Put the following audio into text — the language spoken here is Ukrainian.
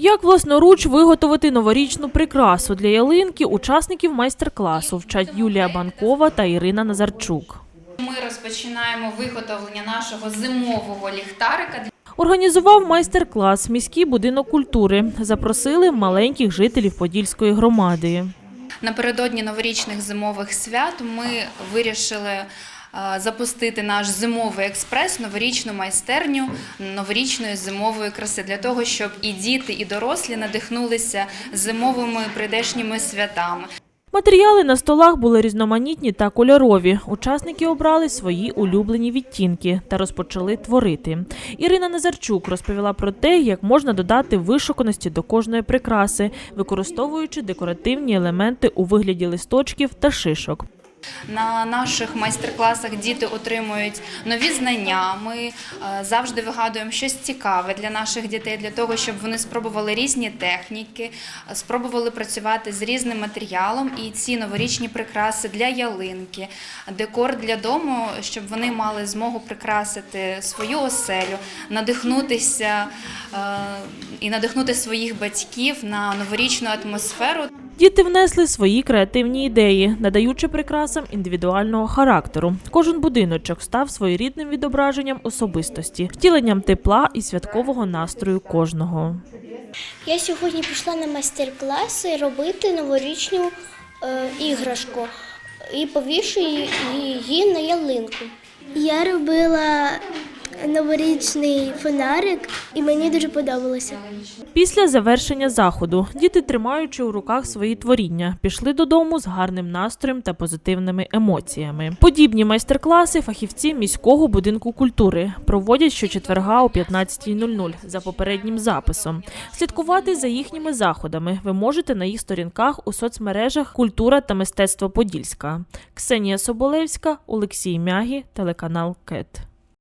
Як власноруч виготовити новорічну прикрасу для ялинки учасників майстер-класу вчать Юлія Банкова та Ірина Назарчук. Ми розпочинаємо виготовлення нашого зимового ліхтарика. Організував майстер-клас міський будинок культури. Запросили маленьких жителів Подільської громади. Напередодні новорічних зимових свят ми вирішили запустити наш зимовий експрес, новорічну майстерню новорічної зимової краси для того, щоб і діти, і дорослі надихнулися зимовими прийдешніми святами. Матеріали на столах були різноманітні та кольорові. Учасники обрали свої улюблені відтінки та розпочали творити. Ірина Назарчук розповіла про те, як можна додати вишуканості до кожної прикраси, використовуючи декоративні елементи у вигляді листочків та шишок. На наших майстер-класах діти отримують нові знання. Ми е, завжди вигадуємо щось цікаве для наших дітей, для того, щоб вони спробували різні техніки, спробували працювати з різним матеріалом. І ці новорічні прикраси для ялинки, декор для дому, щоб вони мали змогу прикрасити свою оселю, надихнутися е, і надихнути своїх батьків на новорічну атмосферу. Діти внесли свої креативні ідеї, надаючи прикрасам індивідуального характеру. Кожен будиночок став своєрідним відображенням особистості, втіленням тепла і святкового настрою кожного. Я сьогодні пішла на майстер-класи робити новорічну е, іграшку і повішу її, її на ялинку. Я робила новорічний фонарик і мені дуже подобалося. Після завершення заходу діти, тримаючи у руках свої творіння, пішли додому з гарним настроєм та позитивними емоціями. Подібні майстер-класи фахівці міського будинку культури проводять щочетверга о 15.00 за попереднім записом. Слідкувати за їхніми заходами ви можете на їх сторінках у соцмережах Культура та мистецтво Подільська. Ксенія Соболевська, Олексій Мягі, телеканал КЕТ.